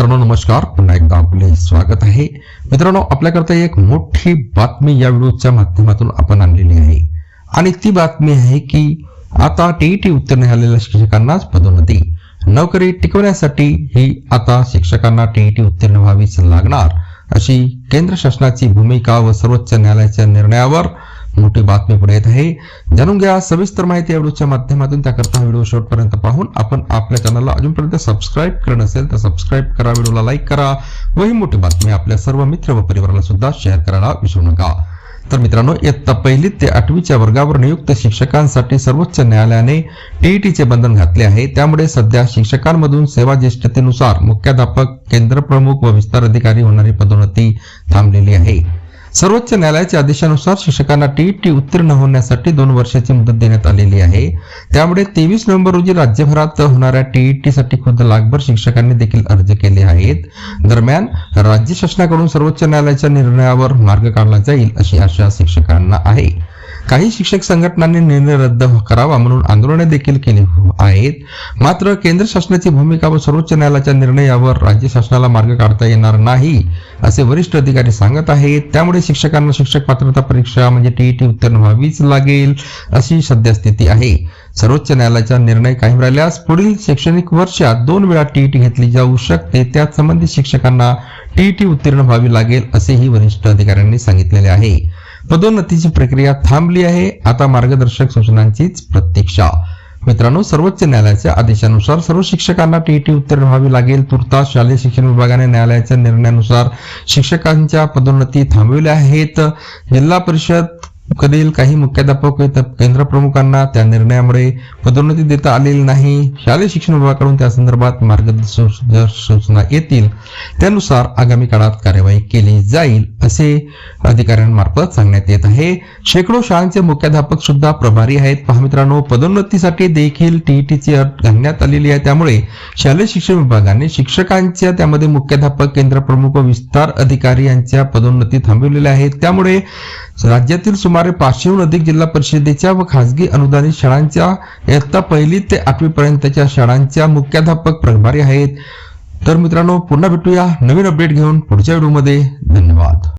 मित्रांनो नमस्कार. पुन्हा एकदा आपले स्वागत आहे. मित्रांनो आपल्याकरता एक मोठी बातमी या व्हिडिओच्या माध्यमातून आपण आणलेली आहे. आणि ती बातमी आहे की आता टीईटी उत्तीर्ण झालेल्या शिक्षकांनाच पदोन्नती. नोकरी टिकवण्यासाठी ही आता शिक्षकांना टीईटी उत्तीर्ण व्हावीच लागणार अशी केंद्र शासनाची भूमिका व सर्वोच्च न्यायालयाच्या निर्णयावर मोठी बातमी पुढे येत आहे. जाणून घ्या सविस्तर माहिती या व्हिडिओच्या माध्यमातून. त्याकरता व्हिडिओ शेवटपर्यंत पाहून आपण आपल्या चॅनलला अजूनपर्यंत सबस्क्राईब करणं असेल तर सबस्क्राईब करा व्हिडिओला लाईक करा व ही मोठी बातमी आपल्या सर्व मित्र व परिवाराला सुद्धा शेअर करायला विसरू नका. तर मित्रांनो इयत्ता पहिली ते आठवीच्या वर्गावर नियुक्त शिक्षकांसाठी सर्वोच्च न्यायालयाने टीईटीचे बंधन घातले आहे. त्यामुळे सध्या शिक्षकांमधून सेवा ज्येष्ठतेनुसार मुख्याध्यापक केंद्र प्रमुख व विस्तार अधिकारी होणारी पदोन्नती थांबलेली आहे. सर्वोच्च न्यायालयाच्या आदेशानुसार शिक्षकांना टीईटी उत्तीर्ण होण्यासाठी दोन वर्षाची मुदत देण्यात आलेली आहे. त्यामुळे तेवीस नोव्हेंबर रोजी राज्यभरात होणाऱ्या टीईटी साठी खुद्द लाखभर शिक्षकांनी देखील अर्ज केले आहेत. दरम्यान राज्य शासनाकडून सर्वोच्च न्यायालयाच्या निर्णयावर मार्ग काढला जाईल अशी आशा शिक्षकांना आहे. काही शिक्षक संघटनांनी निर्णय रद्द करावा म्हणून आंदोलने देखील केली आहेत. मात्र केंद्र शासनाची भूमिका व सर्वोच्च न्यायालयाच्या निर्णयावर राज्य शासनाला मार्ग काढता येणार नाही असे वरिष्ठ अधिकारी सांगत आहेत. त्यामुळे शिक्षकांना शिक्षक पात्रता परीक्षा म्हणजे टीईटी उत्तीर्ण व्हावीच लागेल अशी सध्या स्थिती आहे. सर्वोच्च न्यायालयाचा निर्णय कायम राहिल्यास पुढील शैक्षणिक वर्षात दोन वेळा टीईटी घेतली जाऊ शकते. त्यात संबंधित शिक्षकांना टीईटी उत्तीर्ण व्हावी लागेल असेही वरिष्ठ अधिकाऱ्यांनी सांगितलेले आहे. पदोन्नतीची प्रक्रिया थांबली आहे. आता मार्गदर्शक सूचनांचीच प्रतीक्षा. मित्रांनो सर्वोच्च न्यायालयाच्या आदेशानुसार सर्व शिक्षकांना टीईटी उत्तीर्ण व्हावी लागेल. तुर्तास शालेय शिक्षण विभागाने न्यायालयाच्या निर्णयानुसार शिक्षकांच्या पदोन्नती थांबविल्या आहेत. जिल्हा परिषद कधील काही मुख्याध्यापक केंद्र प्रमुखांना त्या निर्णयामुळे पदोन्नती देता आलेली नाही. शालेय शिक्षण विभागाकडून त्या संदर्भात मार्गदर्शक सूचना येतील. त्यानुसार आगामी काळात कार्यवाही केली जाईल असे अधिकाऱ्यांमार्फत सांगण्यात येत आहे. शेकडो शाळांचे मुख्याध्यापक सुद्धा प्रभारी आहेत. पहा मित्रांनो पदोन्नतीसाठी देखील टीईटीची अट घालण्यात आलेली आहे. त्यामुळे शालेय शिक्षण विभागाने शिक्षकांच्या त्यामध्ये मुख्याध्यापक केंद्र प्रमुख व विस्तार अधिकारी यांच्या पदोन्नती थांबवलेल्या आहेत. त्यामुळे राज्यातील सुमारे पाचशेहून अधिक जिल्हा परिषदेच्या व खासगी अनुदानित शाळांच्या इयत्ता पहिली ते आठवी पर्यंतच्या शाळांच्या मुख्याध्यापक प्रभारी आहेत. तर मित्रांनो पुन्हा भेटूया. नवीन अपडेट घेऊन पुढच्या व्हिडिओमध्ये. धन्यवाद.